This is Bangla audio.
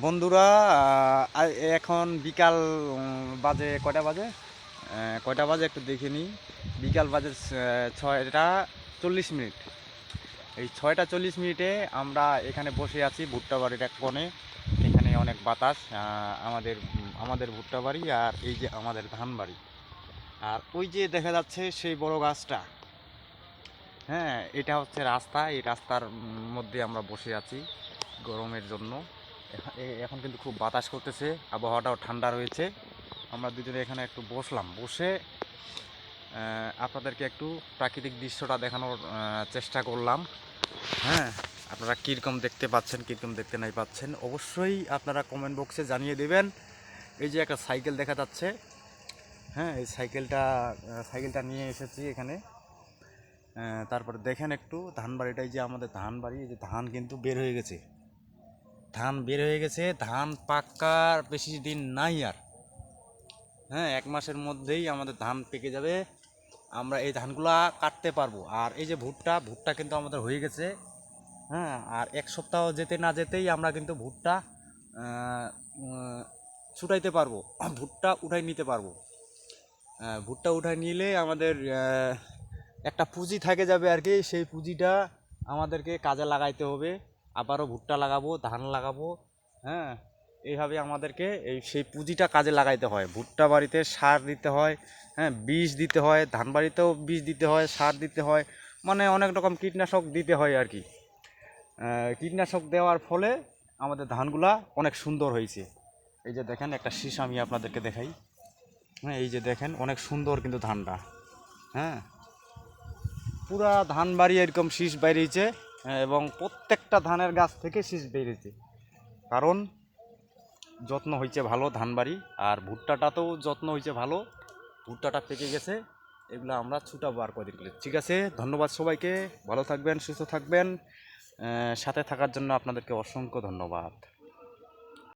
বন্ধুরা এখন বিকাল বাজে কয়টা বাজে? কয়টা বাজে একটু দেখে নিই। বিকাল বাজে ছয়টা চল্লিশ মিনিট। এই ছয়টা চল্লিশ মিনিটে আমরা এখানে বসে আছি ভুট্টা বাড়ির এক কোণে। এখানে অনেক বাতাস আমাদের আমাদের ভুট্টা বাড়ি আর এই যে আমাদের ধান বাড়ি। আর ওই যে দেখা যাচ্ছে সেই বড় গাছটা হ্যাঁ এটা হচ্ছে রাস্তা। এই রাস্তার মধ্যে আমরা বসে আছি গরমের জন্য। এখন কিন্তু খুব বাতাস করতেছে, আবহাওয়াটাও ঠান্ডা রয়েছে। আমরা দুজনে এখানে একটু বসলাম। বসে আপনাদেরকে একটু প্রাকৃতিক দৃশ্যটা দেখানোর চেষ্টা করলাম। হ্যাঁ আপনারা কীরকম দেখতে পাচ্ছেন, কীরকম দেখতে নাই পাচ্ছেন, অবশ্যই আপনারা কমেন্ট বক্সে জানিয়ে দেবেন। এই যে একটা সাইকেল দেখা যাচ্ছে। হ্যাঁ এই সাইকেলটা সাইকেলটা নিয়ে এসেছি এখানে। তারপরে দেখেন একটু ধান বাড়িটাই যে আমাদের ধান বাড়ি এই যে ধান কিন্তু বের হয়ে গেছে। ধান বের হয়ে গেছে, ধান পাকার বেশি দিন নাই আর। হ্যাঁ এক মাসের মধ্যেই আমাদের ধান পেকে যাবে। আমরা এই ধানগুলা কাটতে পারব। আর এই যে ভুট্টা ভুট্টা কিন্তু আমাদের হয়ে গেছে। হ্যাঁ আর এক সপ্তাহ যেতে না যেতেই আমরা কিন্তু ভুট্টা ছুটাইতে পারব। ভুট্টা উঠাই নিতে পারব। ভুট্টা উঠাই নিলে আমাদের একটা পুঁজি থাকে যাবে আর কি। সেই পুঁজিটা আমাদেরকে কাজে লাগাইতে হবে। আবারও ভুট্টা লাগাবো ধান লাগাবো হ্যাঁ? এইভাবে আমাদেরকে এই সেই পুঁজিটা কাজে লাগাইতে হয়। ভুট্টা বাড়িতে সার দিতে হয় হ্যাঁ? বীজ দিতে হয় ধান বাড়িতেও বীজ দিতে হয় সার দিতে হয় মানে অনেক রকম কীটনাশক দিতে হয় আর কি। কীটনাশক দেওয়ার ফলে আমাদের ধানগুলা অনেক সুন্দর হয়েছে। এই যে দেখেন একটা শীষ আমি আপনাদেরকে দেখাই। হ্যাঁ এই যে দেখেন অনেক সুন্দর কিন্তু ধানটা। হ্যাঁ? পুরা ধান বাড়ি এরকম শীষ হ্যাঁ, এবং প্রত্যেকটা ধানের গাছ থেকে শীষ বেরিয়েছে। কারণ যত্ন হয়েছে ভালো ধান বাড়ি আর ভুট্টাটাতেও যত্ন হয়েছে ভালো। ভুট্টাটা পেকে গেছে, এগুলো আমরা ছুটাবো আর করে। দিলে ঠিক আছে, ধন্যবাদ সবাইকে, ভালো থাকবেন, সুস্থ থাকবেন। সাথে থাকার জন্য আপনাদেরকে অসংখ্য ধন্যবাদ।